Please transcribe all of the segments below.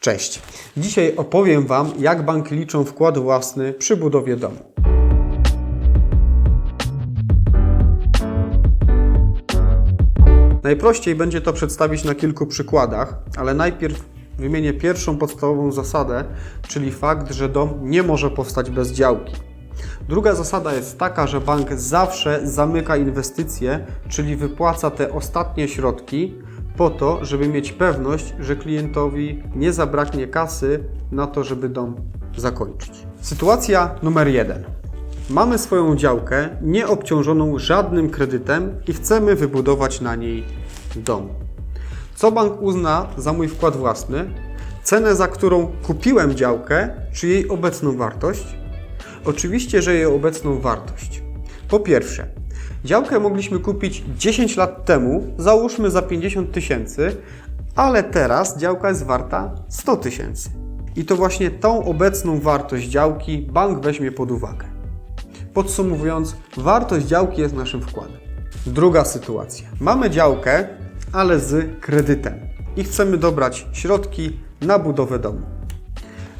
Cześć. Dzisiaj opowiem Wam, jak banki liczą wkład własny przy budowie domu. Najprościej będzie to przedstawić na kilku przykładach, ale najpierw wymienię pierwszą podstawową zasadę, czyli fakt, że dom nie może powstać bez działki. Druga zasada jest taka, że bank zawsze zamyka inwestycje, czyli wypłaca te ostatnie środki po to, żeby mieć pewność, że klientowi nie zabraknie kasy na to, żeby dom zakończyć. Sytuacja numer jeden. Mamy swoją działkę nieobciążoną żadnym kredytem i chcemy wybudować na niej dom. Co bank uzna za mój wkład własny? Cenę, za którą kupiłem działkę, czy jej obecną wartość? Oczywiście, że jej obecną wartość. Po pierwsze, działkę mogliśmy kupić 10 lat temu, załóżmy za 50 tysięcy, ale teraz działka jest warta 100 tysięcy. I to właśnie tą obecną wartość działki bank weźmie pod uwagę. Podsumowując, wartość działki jest naszym wkładem. Druga sytuacja. Mamy działkę, ale z kredytem i chcemy dobrać środki na budowę domu.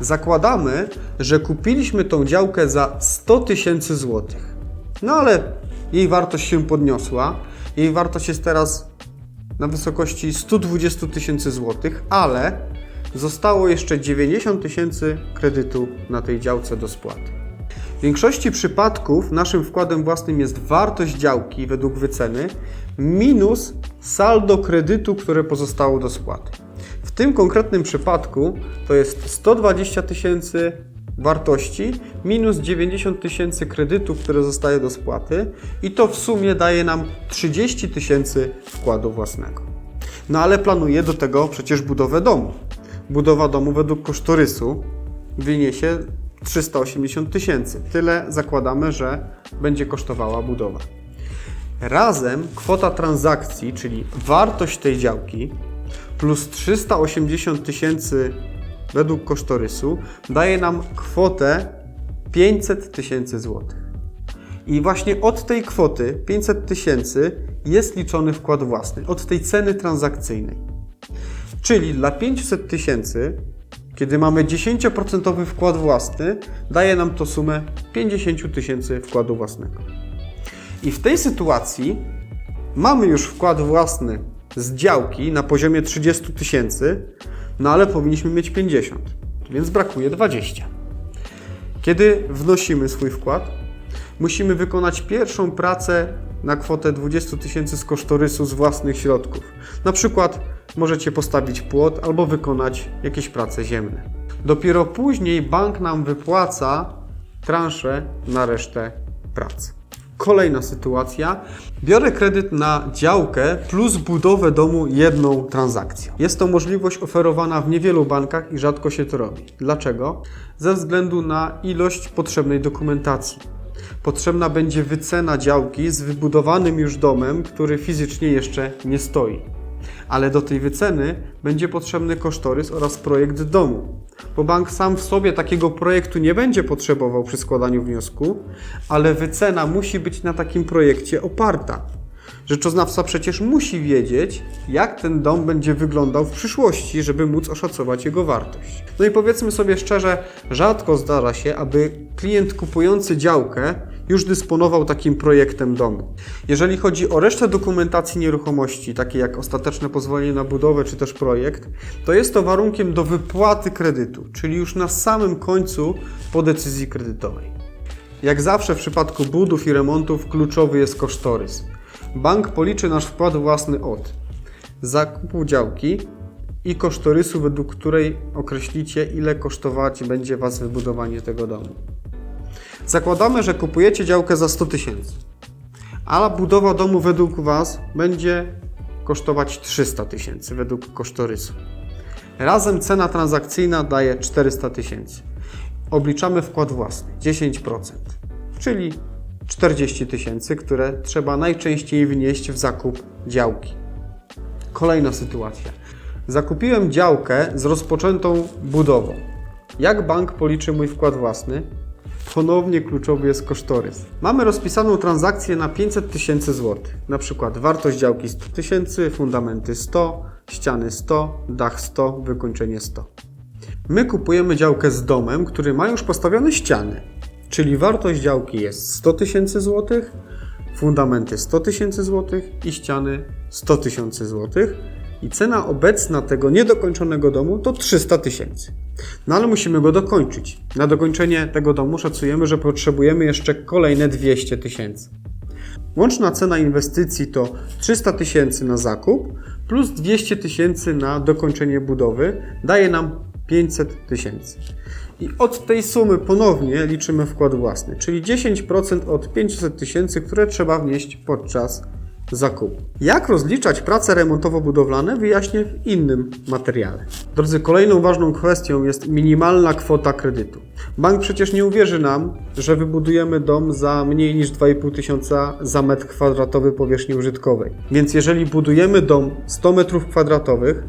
Zakładamy, że kupiliśmy tą działkę za 100 tysięcy złotych. No ale jej wartość się podniosła. Jej wartość jest teraz na wysokości 120 tysięcy złotych, ale zostało jeszcze 90 tysięcy kredytu na tej działce do spłaty. W większości przypadków naszym wkładem własnym jest wartość działki według wyceny minus saldo kredytu, które pozostało do spłaty. W tym konkretnym przypadku to jest 120 tysięcy wartości minus 90 tysięcy kredytu, które zostaje do spłaty i to w sumie daje nam 30 tysięcy wkładu własnego. No ale planuję do tego przecież budowę domu. Budowa domu według kosztorysu wyniesie 380 tysięcy. Tyle zakładamy, że będzie kosztowała budowa. Razem kwota transakcji, czyli wartość tej działki, plus 380 tysięcy według kosztorysu, daje nam kwotę 500 tysięcy złotych. I właśnie od tej kwoty 500 tysięcy jest liczony wkład własny, od tej ceny transakcyjnej. Czyli dla 500 tysięcy, kiedy mamy 10% wkład własny, daje nam to sumę 50 tysięcy wkładu własnego. I w tej sytuacji mamy już wkład własny z działki na poziomie 30 tysięcy, no ale powinniśmy mieć 50, więc brakuje 20. Kiedy wnosimy swój wkład, musimy wykonać pierwszą pracę na kwotę 20 tysięcy z kosztorysu z własnych środków. Na przykład możecie postawić płot albo wykonać jakieś prace ziemne. Dopiero później bank nam wypłaca transzę na resztę pracy. Kolejna sytuacja. Biorę kredyt na działkę plus budowę domu jedną transakcją. Jest to możliwość oferowana w niewielu bankach i rzadko się to robi. Dlaczego? Ze względu na ilość potrzebnej dokumentacji. Potrzebna będzie wycena działki z wybudowanym już domem, który fizycznie jeszcze nie stoi. Ale do tej wyceny będzie potrzebny kosztorys oraz projekt domu. Bo bank sam w sobie takiego projektu nie będzie potrzebował przy składaniu wniosku, ale wycena musi być na takim projekcie oparta. Rzeczoznawca przecież musi wiedzieć, jak ten dom będzie wyglądał w przyszłości, żeby móc oszacować jego wartość. No i powiedzmy sobie szczerze, rzadko zdarza się, aby klient kupujący działkę już dysponował takim projektem domu. Jeżeli chodzi o resztę dokumentacji nieruchomości, takie jak ostateczne pozwolenie na budowę czy też projekt, to jest to warunkiem do wypłaty kredytu, czyli już na samym końcu po decyzji kredytowej. Jak zawsze w przypadku budów i remontów kluczowy jest kosztorys. Bank policzy nasz wkład własny od zakupu działki i kosztorysu, według której określicie, ile kosztować będzie Was wybudowanie tego domu. Zakładamy, że kupujecie działkę za 100 tysięcy, a budowa domu według Was będzie kosztować 300 tysięcy według kosztorysu. Razem cena transakcyjna daje 400 tysięcy. Obliczamy wkład własny 10%, czyli 40 tysięcy, które trzeba najczęściej wnieść w zakup działki. Kolejna sytuacja. Zakupiłem działkę z rozpoczętą budową. Jak bank policzy mój wkład własny? Ponownie kluczowy jest kosztorys. Mamy rozpisaną transakcję na 500 tysięcy złotych. Na przykład wartość działki 100 tysięcy, fundamenty 100, ściany 100, dach 100, wykończenie 100. My kupujemy działkę z domem, który ma już postawione ściany, czyli wartość działki jest 100 tysięcy złotych, fundamenty 100 tysięcy złotych i ściany 100 tysięcy złotych i cena obecna tego niedokończonego domu to 300 tysięcy. No ale musimy go dokończyć. Na dokończenie tego domu szacujemy, że potrzebujemy jeszcze kolejne 200 tysięcy. Łączna cena inwestycji to 300 tysięcy na zakup plus 200 tysięcy na dokończenie budowy daje nam 500 tysięcy. I od tej sumy ponownie liczymy wkład własny, czyli 10% od 500 tysięcy, które trzeba wnieść podczas zakupu. Jak rozliczać prace remontowo-budowlane wyjaśnię w innym materiale. Drodzy, kolejną ważną kwestią jest minimalna kwota kredytu. Bank przecież nie uwierzy nam, że wybudujemy dom za mniej niż 2,5 tysiąca za metr kwadratowy powierzchni użytkowej. Więc jeżeli budujemy dom 100 metrów kwadratowych,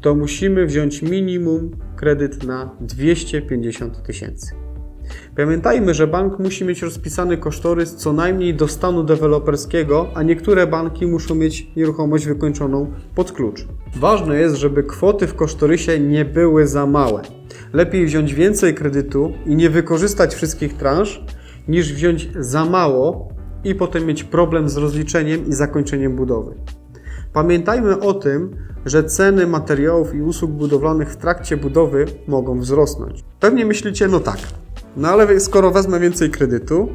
to musimy wziąć minimum kredyt na 250 tysięcy. Pamiętajmy, że bank musi mieć rozpisany kosztorys co najmniej do stanu deweloperskiego, a niektóre banki muszą mieć nieruchomość wykończoną pod klucz. Ważne jest, żeby kwoty w kosztorysie nie były za małe. Lepiej wziąć więcej kredytu i nie wykorzystać wszystkich transz, niż wziąć za mało i potem mieć problem z rozliczeniem i zakończeniem budowy. Pamiętajmy o tym, że ceny materiałów i usług budowlanych w trakcie budowy mogą wzrosnąć. Pewnie myślicie, no tak, no ale skoro wezmę więcej kredytu,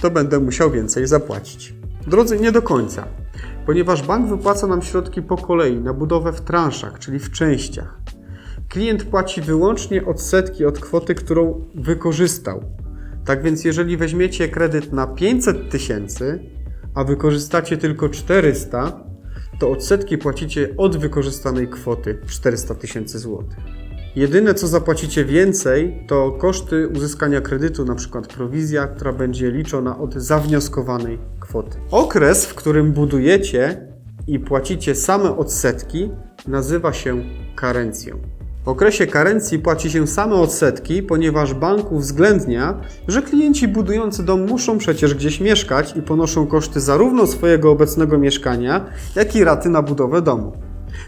to będę musiał więcej zapłacić. Drodzy, nie do końca, ponieważ bank wypłaca nam środki po kolei na budowę w transzach, czyli w częściach. Klient płaci wyłącznie odsetki od kwoty, którą wykorzystał. Tak więc, jeżeli weźmiecie kredyt na 500 tysięcy, a wykorzystacie tylko 400, to odsetki płacicie od wykorzystanej kwoty 400 tysięcy złotych. Jedyne co zapłacicie więcej to koszty uzyskania kredytu, na przykład prowizja, która będzie liczona od zawnioskowanej kwoty. Okres, w którym budujecie i płacicie same odsetki, nazywa się karencją. W okresie karencji płaci się same odsetki, ponieważ bank uwzględnia, że klienci budujący dom muszą przecież gdzieś mieszkać i ponoszą koszty zarówno swojego obecnego mieszkania, jak i raty na budowę domu.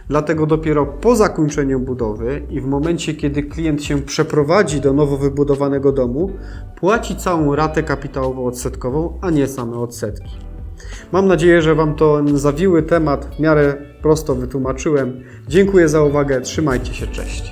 Dlatego dopiero po zakończeniu budowy i w momencie, kiedy klient się przeprowadzi do nowo wybudowanego domu, płaci całą ratę kapitałowo-odsetkową, a nie same odsetki. Mam nadzieję, że Wam to zawiły temat w miarę prosto wytłumaczyłem. Dziękuję za uwagę, trzymajcie się, cześć.